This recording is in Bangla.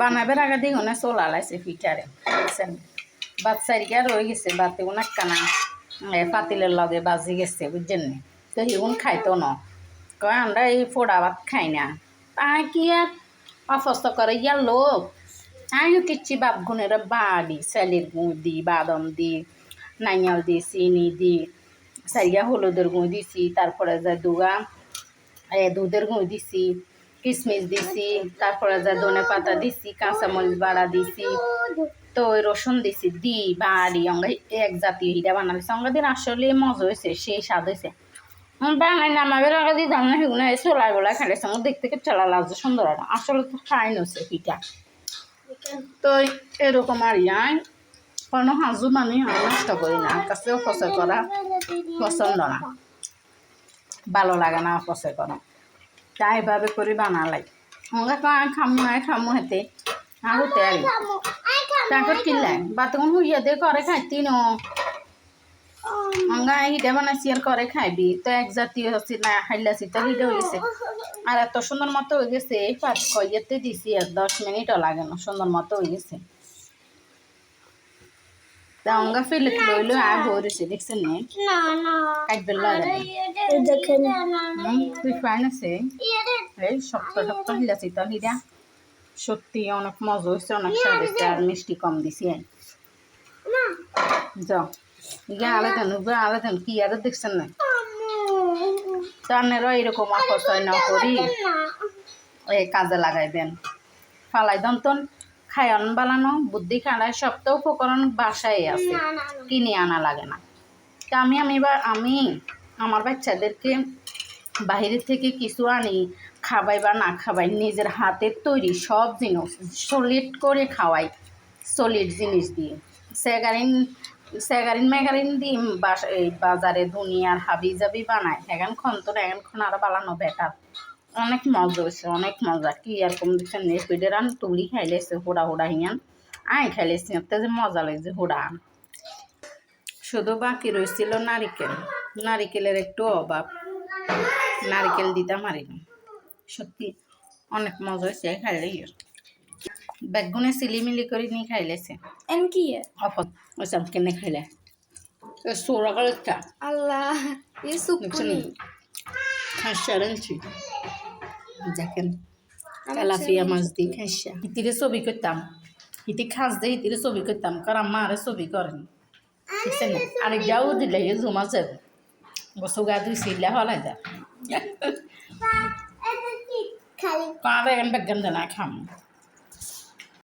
বানাবার আগে দেখুন না চোলা পিঠারে বুঝছেন? বাচ্চারিকা রয়ে গেছে, বাতে কোন কানা পাতিলের লগে বাজি গেছে, বুঝছেন? তো হিগুন খাইতো ন। কয়, আমরা এই ফোড়া ভাত খাই না। তাই কি আর অসস্ত করে ইয়ার লোক আমিও কিচ্ছি বাপ গুণের বাড়ি চালের গুঁড় দি বাদাম দি, নাইয়াল দি, চিনি দি সারিয়া হলুদের গুঁড়ো দিছি, তারপরে যে দুগা দুধের গুঁড়ো দিছি কিশমিশ দিছি, তারপরে যে ধনে পাতা দিছি, কাঁচামরিচ বাড়া দিছি, তো ওই রসুন দিছি, দি, বাড়ি অঙ্গা এক জাতীয় হিটা বানালিছে অঙ্গা দিন আসলে মজা হয়েছে সেই স্বাদ হয়েছে। বানাই নামাবের আগে দিতাম না সেগুলো চলাই গোলাই খাইছে আমার দেখতে চলা লাগছে, সুন্দর আর আসলে তো ফাইন হচ্ছে পিঠা তো এরকম আর ইয়াই, কোনো হাজু মানে নষ্ট করি না কাছেও ফসল করা, পছন্দ না। ভালো লাগে না অপচয় করা। তাই এভাবে করে বানালাই। কয় খামু নাই খামু হেতে আর তারপর কিনলাই বাতগুন হুইয়া দিয়ে করে খাইতি ন। অঙ্গা হিটা বানাইছি আর করে খাইবি। তো এক জাতীয় হচ্ছে না হাইলাছি তো হিটা হয়েছে আর এত সুন্দর মতো হয়ে গেছে, এই পাঁচ কইয়েতে দিছি আর দশ মিনিটও লাগে না, সুন্দর মতো হয়ে গেছে। তা অঙ্গা ফেলে লইলো আর ভরেছে দেখছেন নে কাটবে লাগে দেখেন তুই ফাইন আছে এই শক্ত শক্ত হিলাছি তো হিরা সত্যি অনেক মজা হয়েছে অনেক স্বাদ হয়েছে আর মিষ্টি কম দিছি যাও ইয়া আলাদা নুবে আলাদা কি আর দেখছেন না তানেরও এরকম অপচয় না করি এই কাজে লাগাই দেন ফালাই দেন খায়ন বানানো বুদ্ধি খাড়ায় সব তো উপকরণ বাসায় আছে। কিনে আনা লাগে না। তা আমি আমি আমি আমার বাচ্চাদেরকে বাইরে থেকে কিছু আনি খাবাই বা না খাবাই নিজের হাতের তৈরি সব জিনিস সলিড করে খাওয়াই সলিড জিনিস দিয়ে। স্যাগারিন স্যাগারিন ম্যাগারিন দিয়ে বাস এই বাজারে দুনিয়ার হাবি জাবি বানায় এখন খন তো এখন খন আরও বানানো বেটার অনেক মজা হয়েছে অনেক মজা। কি এরকম দেখছেন নেসপিডের আন তুলি খাইলেছে হোড়া হোড়া হিয়ান। আই খাইলেছি এতে যে মজা লাগছে হোড়া শুধু বাকি রয়েছিল নারিকেল। নারিকেলের একটু অভাব। নারিকেল দিতাম আর সত্যি অনেক মজা হয়েছে খাইলে বেগুনে সিলিমিলি করে নিয়ে খাইলেছে। এন কি? অফত। ওসব কেনে খাইলে? সোরা করে আল্লাহ এ সুপ দেখেন তেলাপিয়া মাছ দিয়ে খাইছে ইতিরে ছবি করতাম হিতি খাস দিয়ে ইতিরে ছবি করতাম কারণ মা আরে ছবি করেন দেখছেন আরেক যাও দিলে জমা যাবে বসু গা দুই সিলে হলাই যা খালি কারে এখন বেগান দেনা খাম